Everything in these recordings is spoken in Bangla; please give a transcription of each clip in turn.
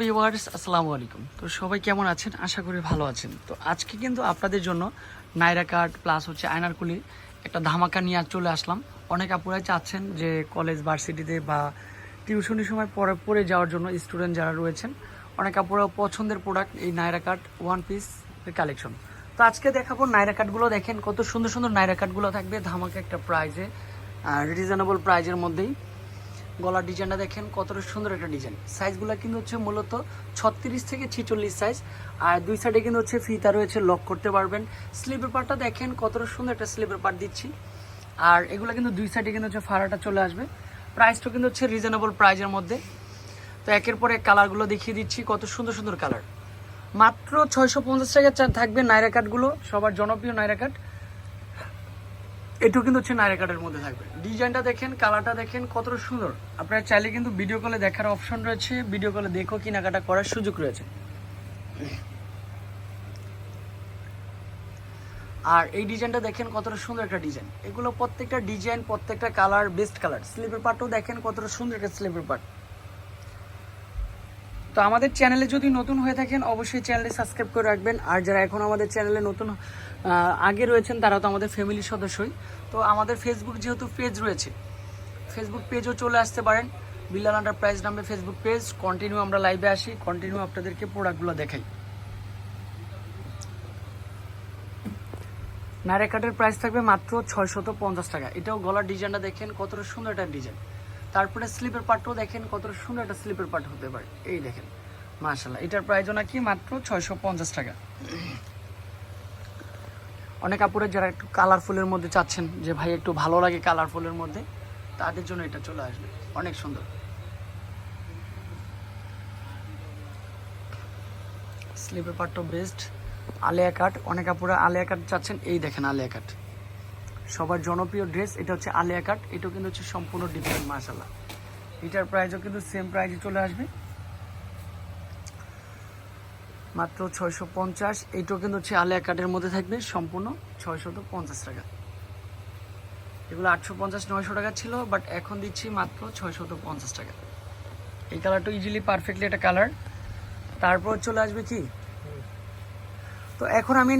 ভিউয়ার্স আসসালামু আলাইকুম। তো সবাই কেমন আছেন? আশা করি ভালো আছেন। তো আজকে কিন্তু আপনাদের জন্য নাইরা কার্ড প্লাস হচ্ছে আয়নারকুলির একটা ধামাকা নিয়ে চলে আসলাম। অনেক আপুরাই চাচ্ছেন যে কলেজ ভার্সিটিতে বা টিউশনের সময় পরে, পড়ে যাওয়ার জন্য স্টুডেন্ট যারা রয়েছেন, অনেক আপুরা পছন্দের প্রোডাক্ট এই Naira card one piece collection তো আজকে দেখাবো নাইরা কার্ডগুলো। দেখেন কত সুন্দর সুন্দর নাইরা কার্ডগুলো থাকবে ধামাকা একটা প্রাইজে রিজনেবল প্রাইজের মধ্যেই। গলার ডিজাইনটা দেখেন, কতটা সুন্দর একটা ডিজাইন। সাইজগুলো কিন্তু হচ্ছে মূলত ছত্রিশ থেকে ছিচল্লিশ সাইজ, আর দুই সাইডে কিন্তু হচ্ছে ফিতা রয়েছে লক করতে পারবেন। স্লিপের পার্টটা দেখেন, কতটা সুন্দর একটা স্লিপের পার্ট দিচ্ছি। আর এগুলো কিন্তু দুই সাইডে কিন্তু হচ্ছে ফাড়াটা চলে আসবে। প্রাইসটা কিন্তু হচ্ছে রিজনেবল প্রাইজের মধ্যে। তো একের পর এক কালারগুলো দেখিয়ে দিচ্ছি, কত সুন্দর সুন্দর কালার। মাত্র ছয়শো পঞ্চাশ টাকা থাকবে নাইরা কাটগুলো সবার জনপ্রিয় নাইরা কাট এটাও কিন্তু হচ্ছে নাইরা কাটের মধ্যে থাকবে। ডিজাইনটা দেখেন, কালারটা দেখেন কতটা সুন্দর। আপনারা চাইলে কিন্তু ভিডিও কলে দেখার অপশন রয়েছে ভিডিও কলে দেখো কেনাকাটা করার সুযোগ রয়েছে। আর এই ডিজাইনটা দেখেন কতটা সুন্দর একটা ডিজাইন। এগুলো প্রত্যেকটা ডিজাইন, প্রত্যেকটা কালার বেস্ট কালার। স্লিপের পার্টও দেখেন কতটা সুন্দর একটা স্লিপের পার্ট। তো আমাদের চ্যানেলে যদি নতুন হয়ে থাকেন, অবশ্যই চ্যানেলটি সাবস্ক্রাইব করে রাখবেন। আর যারা এখন আমাদের চ্যানেলে নতুন আগে রয়েছেন, তারা তো আমাদের ফ্যামিলির সদস্যই। তো আমাদের ফেসবুক যেহেতু পেজ রয়েছে ফেসবুক পেজও চলে আসতে পারেন। বিল্লাল এন্টারপ্রাইজ নামে ফেসবুক পেজ কন্টিনিউ আমরা লাইভে আসি। কন্টিনিউ আপনাদেরকে প্রোডাক্টগুলো দেখাই। নাইরা কাটের প্রাইস থাকবে মাত্র ছয়শত পঞ্চাশ টাকা। এটাও গলার ডিজাইনটা দেখেন, কতটা সুন্দর একটা ডিজাইন তারপরে স্লিপের পার্টও দেখেন কতটা সুন্দর একটা স্লিপের পার্ট হতে পারে। এই দেখেন মাশাল্লাহ এটার প্রাইসও নাকি মাত্র ছয়শো পঞ্চাশ টাকা। অনেক কাপড়ের যারা একটু কালারফুলের মধ্যে চাচ্ছেন যে, ভাই, একটু ভালো লাগে কালারফুলের মধ্যে, তাদের জন্য এটা চলে আসবে। অনেক সুন্দর। স্লিপের পার্টও বেস্ট আলিয়া কাট, অনেক কাপড়ে আলিয়া কাট চাচ্ছেন। এই দেখেন আলিয়া কাট। সবার জনপ্রিয় ড্রেস, এটা হচ্ছে আলিয়া কাট, এটাও কিন্তু হচ্ছে সম্পূর্ণ ডিফারেন্ট মাসাল্লাহ এটার প্রাইসও কিন্তু সেম প্রাইসে চলে আসবে। মাত্র ছয়শো পঞ্চাশ এইটাও কিন্তু হচ্ছে আলিয়া কাটের মধ্যে থাকবে, সম্পূর্ণ ছয়শত পঞ্চাশ টাকা। এগুলো আটশো পঞ্চাশ, নয়শো টাকা ছিল বাট এখন দিচ্ছি মাত্র ছয়শত পঞ্চাশ টাকা। এই কালারটা ইজিলি পারফেক্টলি একটা কালার তারপর চলে আসবে কি? তো এখন আমি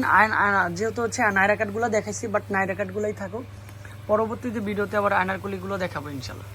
যেহেতু হচ্ছে নাইরা কার্ডগুলো দেখাইছি বাট নাইরা কার্ডগুলোই থাকুক। পরবর্তীতে ভিডিওতে আবার আয়নার কলিগুলো দেখাবো ইনশাল্লাহ।